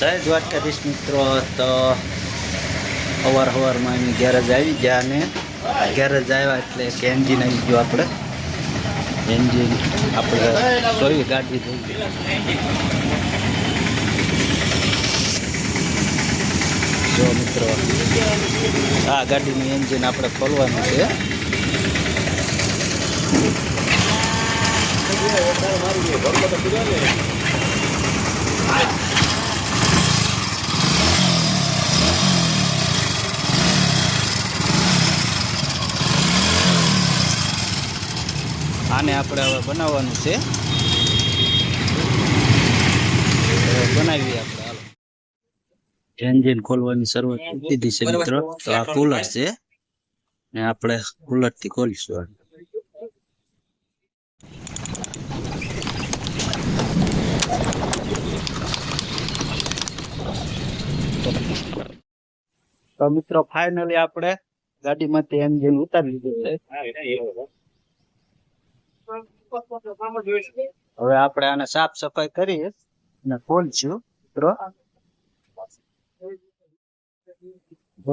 જય દ્વારકાધીશ મિત્રો, તો અવાર સવારમાં અમે ગેરેજ આવી ગયા અને ગેરેજ આવ્યા એટલે એક એન્જિન આવી ગયું આપણે. એન્જિન આપણે સોવી ગાડી થઈ જો મિત્રો, આ ગાડીનું એન્જિન આપણે ખોલવાનું છે. આને આપણે હવે બનાવવાનું છે. બનાવીએ આપણે હાલો. એન્જિન ખોલવાની શરૂઆત કરી દીધી છે મિત્રો. તો આ કુલર છે. ને આપણે કુલરથી ખોલીશું તો મિત્રો ફાઇનલી આપણે ગાડીમાંથી એન્જિન ઉતારી લીધું છે. હવે આપણે આને સાફ સફાઈ કરી અને ખોલશું મિત્રો.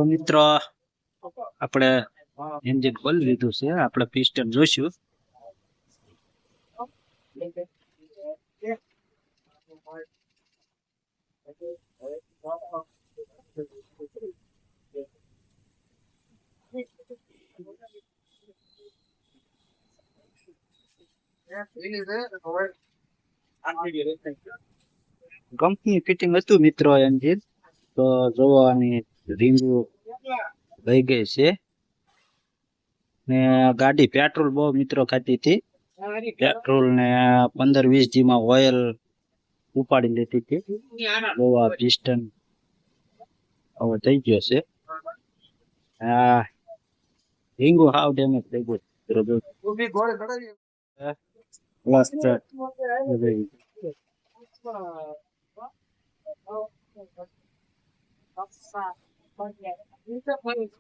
મિત્રો, આપણે એન્જિન ખોલી લીધું છે. આપણે પિસ્ટન જોઈશું કંપની ફિટિંગ હતું મિત્રો એન્જિન તો જોવાની રીંગુ લઈ ગઈ છે. ને ગાડી પેટ્રોલ બહુ મિત્રો ખાતી હતી. પેટ્રોલ ને પંદર વીસ જીમાં ઓઇલ ઉપાડી લેતી હતી. ગોવા પિસ્ટન હવે થઈ ગયો છે. હા રીંગુ હાવ ડેમેજ થઈ ગયું બધું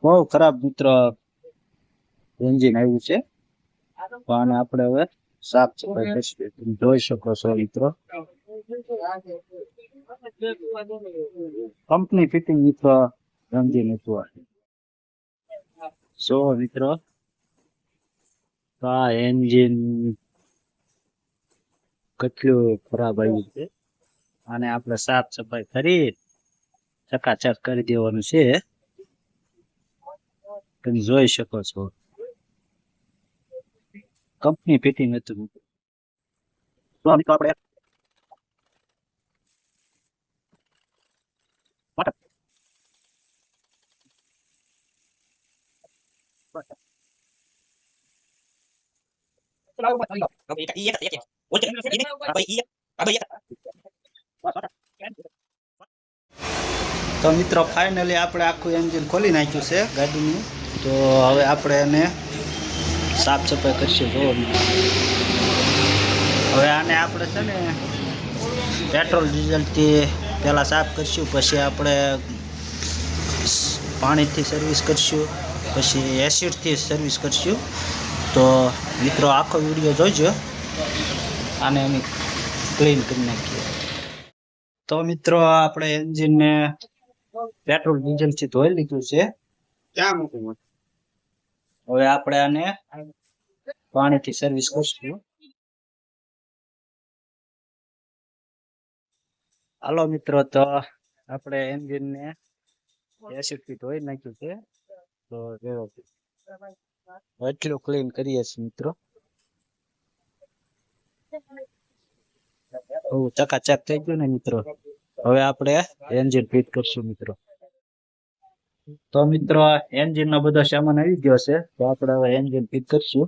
બહુ ખરાબ મિત્ર એન્જિન આવ્યું છે. પણ આપણે હવે સાફ સફાઈ કરીશું. તમે જોઈ શકો છો મિત્રો. કંપની ફિટિંગ મિત્રો એન્જિન હતું. જો મિત્રો આ એન્જિન કેટલું ખરાબ આવ્યું છે? અને આપણે સાફ સફાઈ કરી ચકાચક કરી દેવાનું છે. તમે જોઈ શકો છો. કંપની ફિટિંગ હતું. તો મિત્રો ફાઇનલી આપણે આખું એન્જિન ખોલી નાખ્યું છે ગાડીનું. તો હવે આપણે એને સાફ સફાઈ કરીશું. જો હવે આને આપણે છે ને પેટ્રોલ, ડીઝલથી પહેલાં સાફ કરીશું. પછી આપણે પાણીથી સર્વિસ કરીશું. પછી એસિડથી સર્વિસ કરીશું. તો મિત્રો, આખો વીડિયો જોઈજો આને અમે ક્લીન કરી નાખીએ. તો મિત્રો આપણે એન્જિનને પેટ્રોલ ડીઝલથી ધોઈ લીધું છે. હવે આપણે આને પાણીથી સર્વિસ કરીશું. હાલો મિત્રો તો આપણે એન્જિન ને એસિડથી ધોઈ નાખ્યું છે. તો એટલું ક્લીન કરીએ છીએ મિત્રો. ચકાચક થઈ ગયું ને મિત્રો. હવે આપણે એન્જિન ફિટ કરશું મિત્રો. તો મિત્રો એન્જિન નો બધો સામાન આવી ગયો છે. તો આપણે હવે એન્જિન ફિટ કરશું.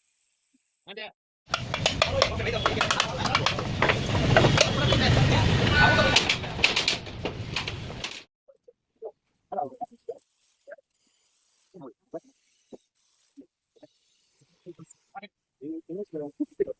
Merci.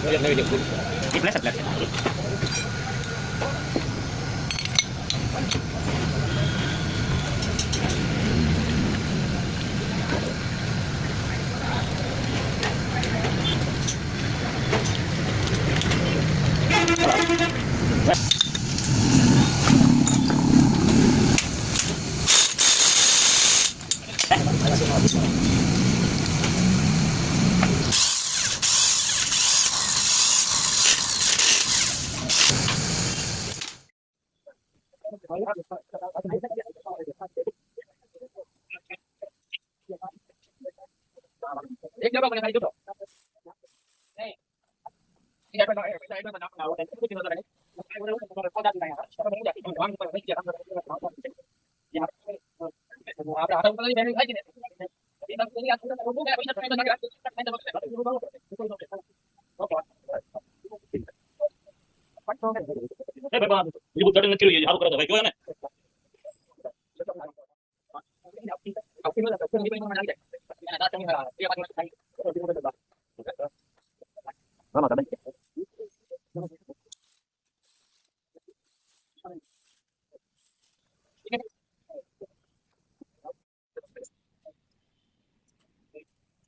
Iblis sebelah sini. What? કરી લઈશું વાંધો નહીં, વાત કરી લઈશું. બરાબર? તમારું નામ શું છે ઠંડી વાળ આપી દેજો. એક જગ્યા પર ખાલી જોતો નહીં એ આપણે તો એ પૈસા એટલે નાખ નાખો એટલે કુછ નતો રહે આપણે હાથ ઉપર લઈ બેઠી થાય ને એ તો કોઈ આ તો બહુ પૈસા તો નાખી ಇದು ದೊಡ್ಡ ತಿಳಿ ಯಾರು ಬರೋದು ಬೈಕ್ ಹೋಗೋಣ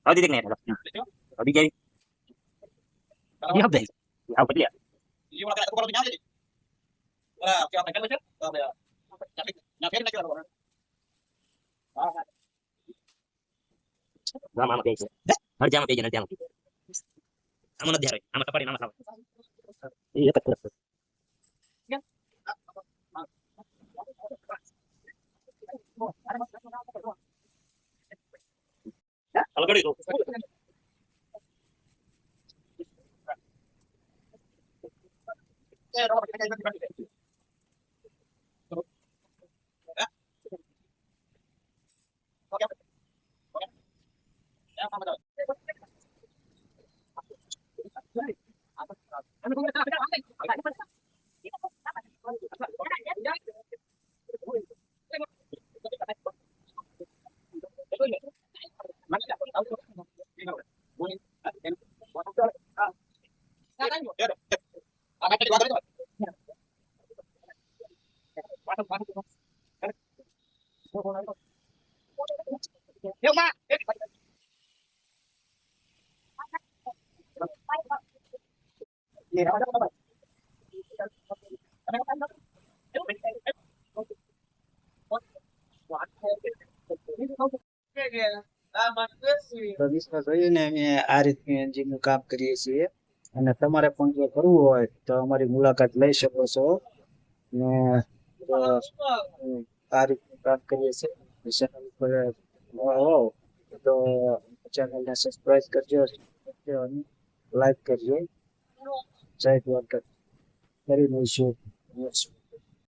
Oh, titik nih. Oh. Ya, baik. Ya, betul ya. Ini kalau. Nah, siapa yang nggak mau? Siapa yang nggak mau? Siapa yang nggak mau? Siapa yang nggak mau? Siapa yang nggak mau? Siapa yang nggak mau? Siapa yang nggak mau? Siapa અમે આ રીતનું એન્જિનનું કામ કરીએ. છીએ અને તમારે પણ જો કરવું હોય તો અમારી મુલાકાત લઈ શકો છો ને આ રીતનું કામ કરીએ છીએ ચેનલ પર હોવ તો ચેનલને સબસ્ક્રાઇબ કરજો લાઈક કરજો જય દ્વારકા ફરી મળીશું